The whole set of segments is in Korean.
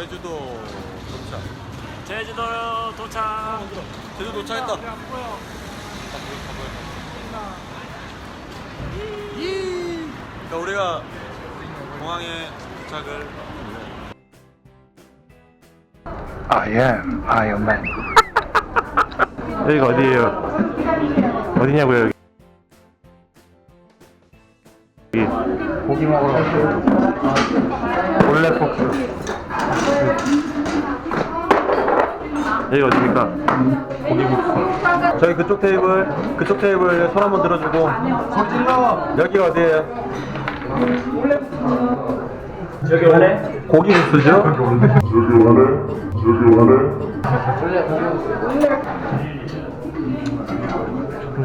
제주도 도착. 제주도 도착. 제주도 도착했다. 안 보여. 그러니까 우리가 공항에 도착을 I am Iron Man. 여기가 어디예요? 어디냐고요 여기? 여기 고기 먹으러 왔어요. 원래 폭스 여기 어디입니까? 고기국수 저희 그쪽 테이블 그쪽 테이블 손 한번 들어주고. 여기가 어디예요? 저기 원래? 고기국수죠?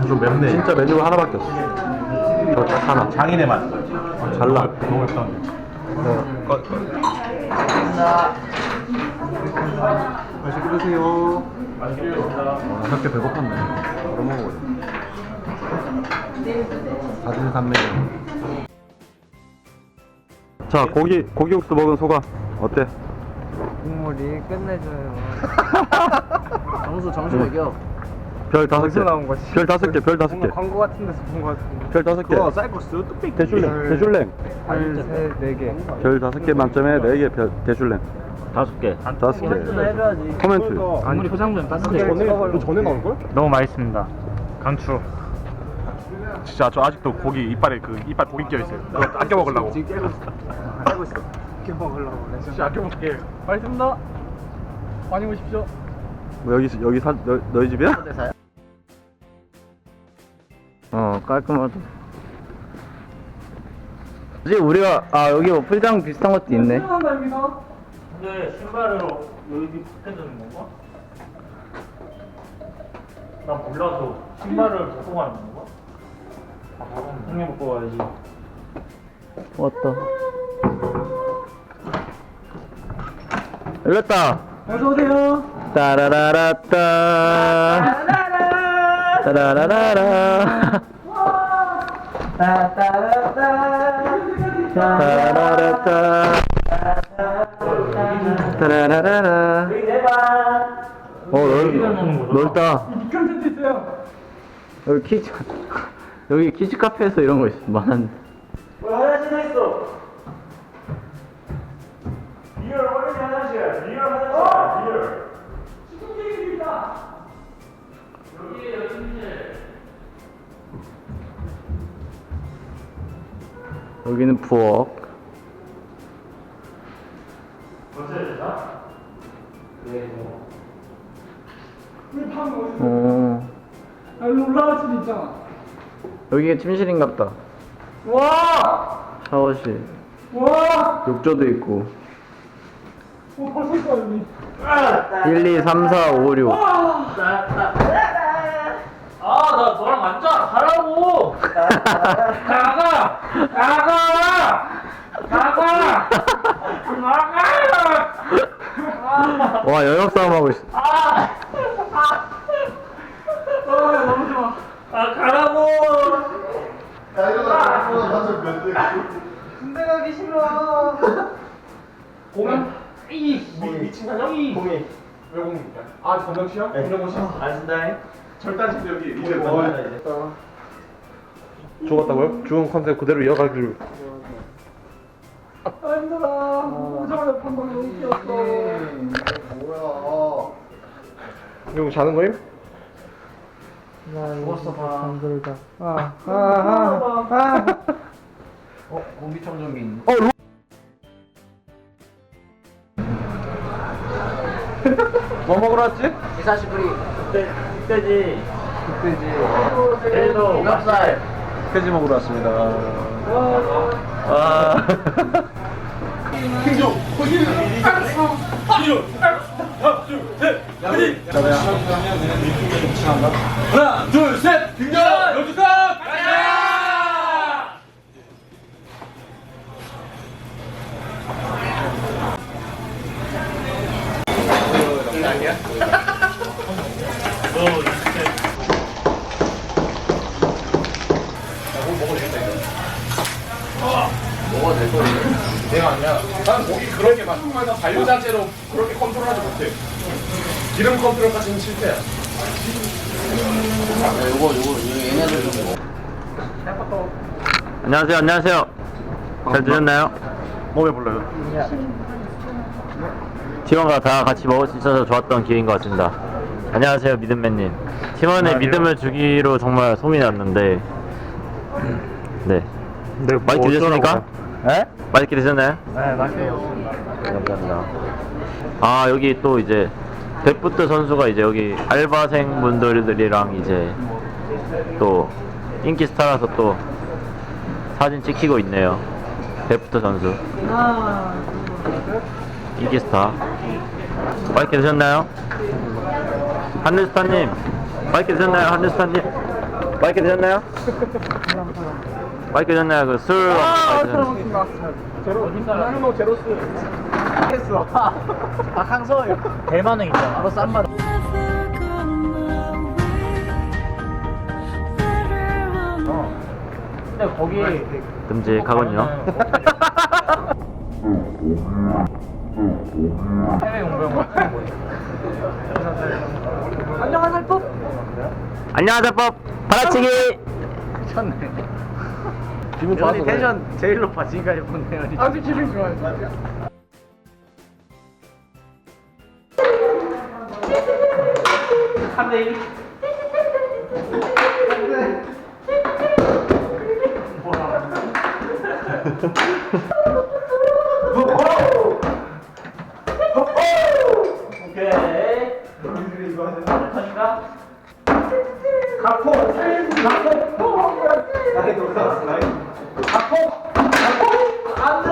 좀 맵네. 진짜 메뉴가 하나밖에 없어. 저딱 하나. 장인의 맛. 잘라 너무 맵다 맛있게 드세요 아, 그렇게 배고팠네 바로 먹어요 다진 산매장 자 고기 고기국수 먹은 소감 어때? 국물이 끝내줘요. 정수 정수 먹여. 별 다섯 개. 어디서 나온 거지? 별 다섯 개. 별 다섯 개. 뭔가 광고 같은 데서 본 거 같은데. 별 다섯 개. 쌀국수 뚝배기. 대슐랭. 대슐랭. 둘셋네 개. 별 다섯 개 만점에 네 개. 별 대슐랭. 다섯 개. 다섯 개. 코멘트. 아무리 포장된 따뜻해. 전에 전에 나온 걸? 너무 맛있습니다. 강추. 진짜 저 아직도 고기 이빨에 그 이빨 고기 껴 있어요. 그거 아껴 먹으려고. 지금 깨고 있어. 깨고 있어. 이렇게 먹으려고 그래. 진짜 아껴 먹게. 맛있습니다. 많이 오십시오. 뭐 여기 여기 사 너, 너희 집이야? 어 깔끔하다. 이제 우리가 아 여기 뭐 풀장 비슷한 것도 있네. 근데 신발을 여기 두는 건가? 나 몰라서 신발을 벗고 가는 건가? 아, 형님 벗고 가야지. 왔다. 열렸다. 어서 오세요. 따라라라따. 따라라 라라. 따라라따. 따라라라라. 어, 넓, 넓다. 여기 키즈, 여기 키즈 카페에서 이런 거 있어. 많았는데. 화장실 있어. 리얼 화 여기는 부엌. 어. 여기 올라갈 수도 있잖아. 여기가 침실인갑다. 와! 샤워실. 와! 욕조도 있고. 어, 벌써 있어, 여기. 1, 2, 3, 4, 5, 6. 아, 나 너랑 앉아. 가라고. 나가. 나가. 나가. 나가. 와, 영역 싸움 하고 있어. 아, 너무 좋아. 아, 가라고. 군대 가기 싫어. 공연. 이 미친 사람. 공연. 왜 공입니까? 아 전정 씨요? 전정 씨. 안 쓴다잉. 절단식 여기 이제 뭐 죽었다고요? 죽은 컨셉 그대로 이어가기로. 아, 힘들어. 오자마자 방방 너무 웃겼어. 이거 자는 거임? 죽었어 봐. 힘들다. 아, 아, 아, 아. 뭐 먹으러 왔지? 그때 그때지. 그때지. 제주도 갑살. 돼지 먹으러 왔습니다. 아. 하나, 둘, 셋. 먹어도 될 거야. 내가 아니야. 난 거기 그렇게 막 정말 다 반려 자체로 그렇게 컨트롤하지 못해. 기름 컨트롤까지는 실패야. 안녕하세요, 안녕하세요. 잘 드셨나요? 몸에 불러요. 팀원과 다 같이 먹을 수 있어서 좋았던 기회인 것 같습니다. 안녕하세요, 믿음맨님. 팀원의 믿음을 주기로 정말 소문이 났는데, 네. 네, 맛있게 드셨습니까? 네? 맛있게 드셨나요? 네, 맛있게 먹었습니다. 감사합니다. 아, 여기 또 이제, 데프트 선수가 이제 여기 알바생 분들이랑 이제, 또, 인기 스타라서 또, 사진 찍히고 있네요. 데프트 선수. 인기 스타. 맛있게 드셨나요? 한늘스타님, 맛있게 드셨나요? 한늘스타님, 맛있게 드셨나요? 맛있게 드셨나요? 그 술. 아, 드셨나요? 제로 제로스 했어 아 강서 대만은 있잖아 바로 싼 맛. 근데 거기 듬직하군요. 해외. 안녕하세요 또 안녕하세요, 법! 받아치기! 미쳤네. 기분 좋아서 그래. 텐션 제일 높아 지금까지 본 텐션이. 아주 기분 좋아요.